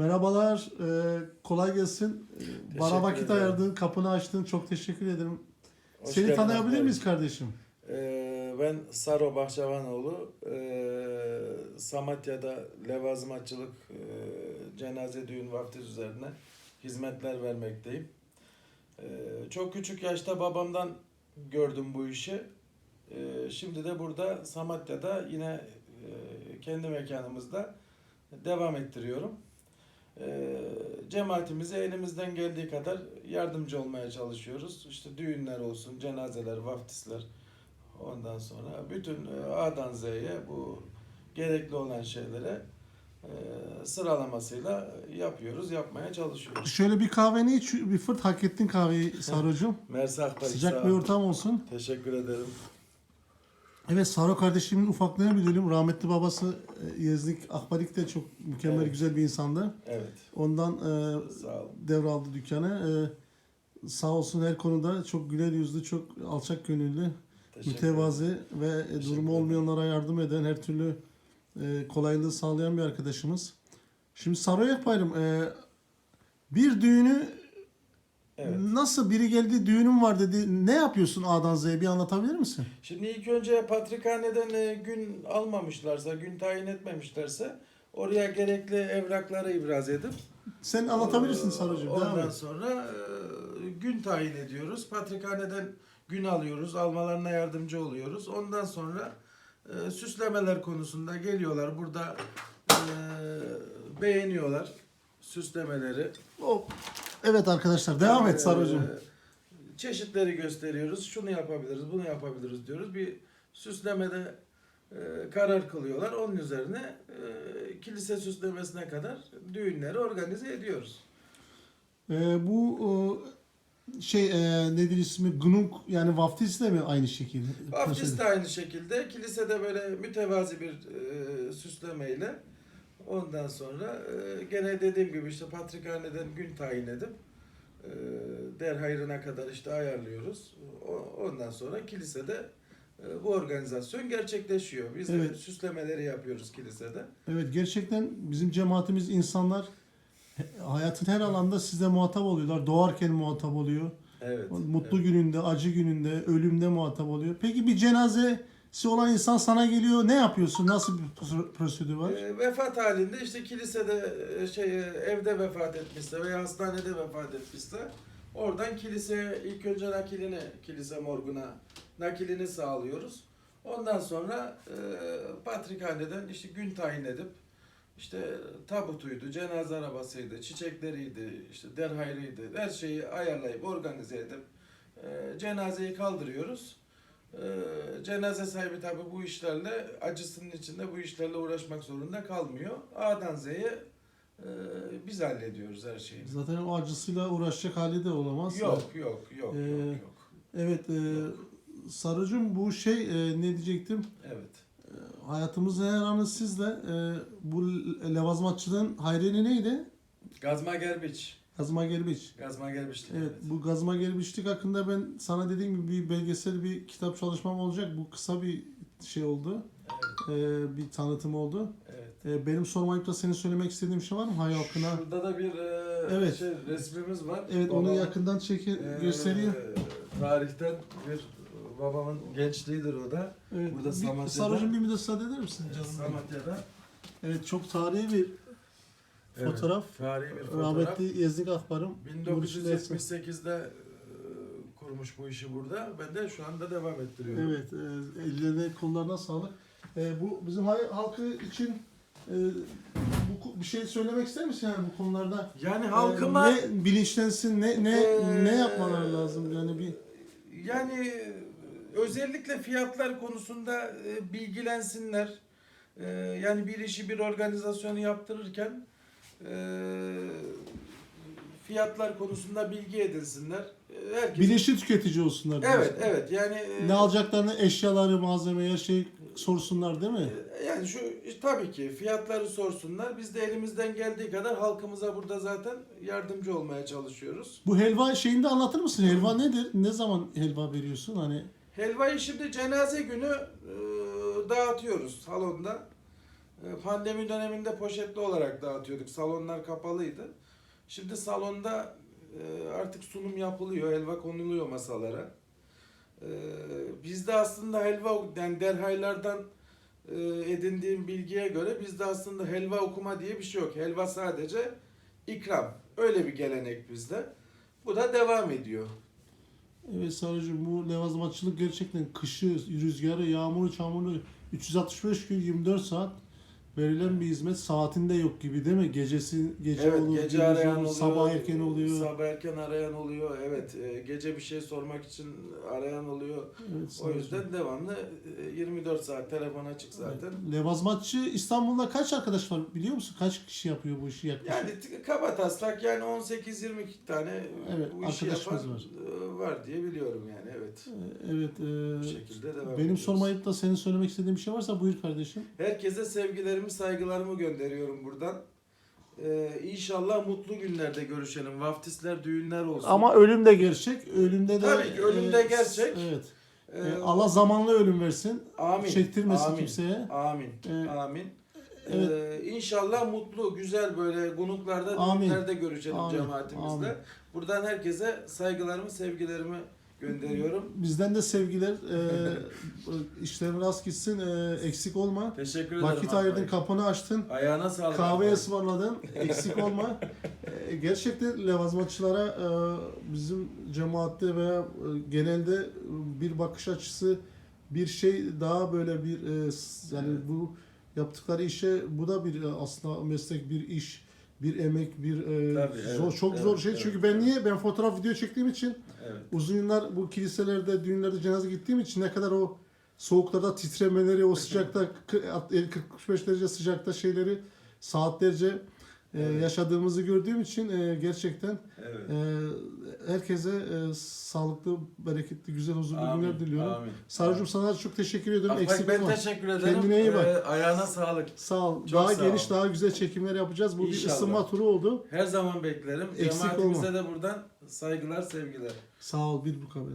Merhabalar, e, kolay gelsin. Bana vakit ederim. ayırdın, kapını açtın. Çok teşekkür ederim. Hoş Seni geldin tanıyabilir miyiz kardeşim? Ee, ben Saro Bahçavanoğlu. Ee, Samatya'da levazımatçılık, e, cenaze düğün vaftiz üzerine hizmetler vermekteyim. Ee, çok küçük yaşta babamdan gördüm bu işi. Ee, şimdi de burada Samatya'da yine e, kendi mekanımızda devam ettiriyorum. Ee, cemaatimize elimizden geldiği kadar yardımcı olmaya çalışıyoruz. İşte düğünler olsun, cenazeler, vaftisler, ondan sonra bütün e, A'dan Z'ye bu gerekli olan şeylere e, sıralamasıyla yapıyoruz, yapmaya çalışıyoruz. Şöyle bir kahveni iç, bir fırt hak ettin kahveyi Akbar, sağ Sıcak bir ortam olsun. Teşekkür ederim. Evet Saro kardeşimin ufaklığını bilelim. Rahmetli babası e, Yezdik Akbarik de çok mükemmel Evet. güzel bir insandı. Evet, Ondan e, sağ devraldı dükkanı. E, sağ olsun her konuda çok güler yüzlü, çok alçak gönüllü. Teşekkür mütevazi ve e, Teşekkür durumu olmayanlara yardım eden, her türlü e, kolaylığı sağlayan bir arkadaşımız. Şimdi Saroyak Bayram, e, bir düğünü Evet. nasıl biri geldi düğünüm var dedi. Ne yapıyorsun A'dan Z'ye bir anlatabilir misin? Şimdi ilk önce Patrikhane'den e, gün almamışlarsa, gün tayin etmemişlerse oraya gerekli evrakları ibraz edip Sen anlatabilirsin Sarocuğum. Devam Ondan sonra e, gün tayin ediyoruz. Patrikhaneden gün alıyoruz. Almalarına yardımcı oluyoruz. Ondan sonra e, süslemeler konusunda geliyorlar. Burada e, beğeniyorlar süslemeleri. O- Evet arkadaşlar devam et Sarocuğum. E, çeşitleri gösteriyoruz. Şunu yapabiliriz, bunu yapabiliriz diyoruz. Bir süslemede e, karar kılıyorlar. Onun üzerine e, kilise süslemesine kadar düğünleri organize ediyoruz. E, bu e, şey e, nedir ismi? Gnunk yani vaftiz de mi aynı şekilde? Vaftiz de aynı şekilde. Kilisede böyle mütevazi bir e, süslemeyle ondan sonra e, gene dediğim gibi işte patrikhaneden gün tayin edip e, der hayrına kadar işte ayarlıyoruz. O, ondan sonra kilisede e, bu organizasyon gerçekleşiyor. Biz de Evet. süslemeleri yapıyoruz kilisede. Evet gerçekten bizim cemaatimiz insanlar hayatın her alanda size muhatap oluyorlar. Doğarken muhatap oluyor. Evet. Mutlu gününde, acı gününde, ölümde muhatap oluyor. Peki bir cenazesi olan insan sana geliyor. Ne yapıyorsun? Nasıl bir pro- prosedür var? E, vefat halinde işte kilisede e, şey evde vefat etmişse veya hastanede vefat etmişse oradan kiliseye ilk önce nakilini kilise morguna nakilini sağlıyoruz. Ondan sonra e, patrikhaneden işte gün tayin edip işte tabutuydu, cenaze arabasıydı, çiçekleriydi, işte derhayrıydı. Her şeyi ayarlayıp organize edip e, cenazeyi kaldırıyoruz. Ee, cenaze sahibi tabi bu işlerle acısının içinde bu işlerle uğraşmak zorunda kalmıyor. A'dan Z'ye e, biz hallediyoruz her şeyi. Zaten o acısıyla uğraşacak hali de olamaz. Yok yok yok Ee, yok yok. Evet. E, Sarıcığım bu şey e, ne diyecektim? Evet. E, hayatımızın her anı sizle. E, bu le- levazımatçılığın hayreni neydi? Gazma Gerbiç. Gazma Gerbiç. Gazma Gerbiç'ti. Evet, bu gazma gelmişlik hakkında ben sana dediğim gibi bir belgesel bir kitap çalışmam olacak. Bu kısa bir şey oldu. Evet. Ee, bir tanıtım oldu. evet. Ee, benim sormayıp da senin söylemek istediğin bir şey var mı hay halkına? Şurada da bir e, Evet. şey, resmimiz var. Evet onu Babam, yakından çeki e, gösteriyor. Tarihten bir babamın gençliğidir o da. Evet. burada bir, Samatya'da- Sarıcığım bir müsaade eder misin canım? Samatya'da. Evet çok tarihi bir Evet, fotoğraf. Tarihi bir fotoğraf. Rahmetli Yezdik Akbar'ım. 1978'de e, kurmuş bu işi burada. Ben de şu anda devam ettiriyorum. Evet, e, ellerine kollarına sağlık. E, bu bizim halkı için e, bu, bir şey söylemek ister misin yani bu konularda? Yani Ee, halkıma ne bilinçlensin ne ne Ee, ne yapmaları lazım yani bir yani özellikle fiyatlar konusunda e, bilgilensinler. E, yani bir işi bir organizasyonu yaptırırken e, fiyatlar konusunda bilgi edinsinler. E, Herkes bilinçli tüketici olsunlar. Evet, diyorsun. evet. Yani e, Ne alacaklarını eşyaları, malzemeyi her şeyi sorsunlar değil mi? e, yani şu tabii ki fiyatları sorsunlar. Biz de elimizden geldiği kadar halkımıza burada zaten yardımcı olmaya çalışıyoruz. Bu helva şeyini de anlatır mısın? Helva nedir? Ne zaman helva veriyorsun? Hani Helvayı şimdi cenaze günü e, dağıtıyoruz salonda. E, Pandemi döneminde poşetli olarak dağıtıyorduk. Salonlar kapalıydı. Şimdi salonda e, artık sunum yapılıyor, helva konuluyor masalara. E, Bizde aslında helva, yani derhaylardan e, edindiğim bilgiye göre bizde aslında helva okuma diye bir şey yok. Helva sadece ikram. Öyle bir gelenek bizde. Bu da devam ediyor. Evet Sarıcığım bu levazımatçılık gerçekten kışı, rüzgarı, yağmuru, çamuru 365 gün 24 saat verilen bir hizmet saatinde yok gibi değil mi? Gecesi gece evet, olur, gece arayan olur, oluyor. sabah erken oluyor. Sabah erken arayan oluyor. Evet, e, gece bir şey sormak için arayan oluyor. Evet, O yüzden devamlı e, 24 saat telefon açık zaten. Levazmatçı İstanbul'da kaç arkadaş var biliyor musun? Kaç kişi yapıyor bu işi yaklaşık? Yani kaba taslak yani 18-20 tane Evet, bu işi arkadaşımız yapan var. e, var diye biliyorum yani evet. Evet. e, Bu şekilde devam benim ediyoruz. sormayıp da senin söylemek istediğin bir şey varsa buyur kardeşim. Herkese sevgilerimi, saygılarımı gönderiyorum buradan. Ee, inşallah mutlu günlerde görüşelim. Vaftisler, düğünler olsun. Ama ölüm de gerçek. Ölümde de Tabii ki, ölüm de e, gerçek. Evet. Ee, E, Allah zamanlı ölüm versin. amin. Çektirmesin amin. kimseye. Amin. Ee, Amin. evet. Ee, inşallah mutlu, güzel böyle gunuklarda, Amin. düğünlerde görüşelim Amin. cemaatimizle. Amin. Buradan herkese saygılarımı, sevgilerimi gönderiyorum. Bizden de sevgiler. E, işlerin rast gitsin. e, eksik olma. Teşekkür ederim. Vakit Alpay. ayırdın, kapını açtın. Ayağına sağlık. Kahve Alpay. ısmarladın. Eksik olma. E, gerçekten levazmatçılara e, bizim cemaatte veya e, genelde bir bakış açısı bir şey daha böyle bir e, yani bu yaptıkları işe bu da bir e, aslında meslek bir iş bir emek bir e, Tabii, evet, zor çok zor evet, şey evet, çünkü ben evet. niye ben fotoğraf video çektiğim için Evet. uzun yıllar bu kiliselerde düğünlerde cenaze gittiğim için ne kadar o soğuklarda titremeleri o sıcakta 40-45 derece sıcakta şeyleri saatlerce Evet. yaşadığımızı gördüğüm için e, gerçekten Evet. e, herkese e, sağlıklı, bereketli, güzel, huzurlu Amin, günler diliyorum. Amin. Sarıcığım sana çok teşekkür ediyorum. Alpay, Eksik ben olma. teşekkür ederim. Kendine iyi bak. Ee, ayağına sağlık. Sağ ol. Çok daha sağ geniş, ol. daha güzel çekimler yapacağız. Bu bir İnşallah. ısınma turu oldu. Her zaman beklerim. Eksik Cemaatimize olma. de buradan saygılar, sevgiler. Sağ ol bir bu kabul.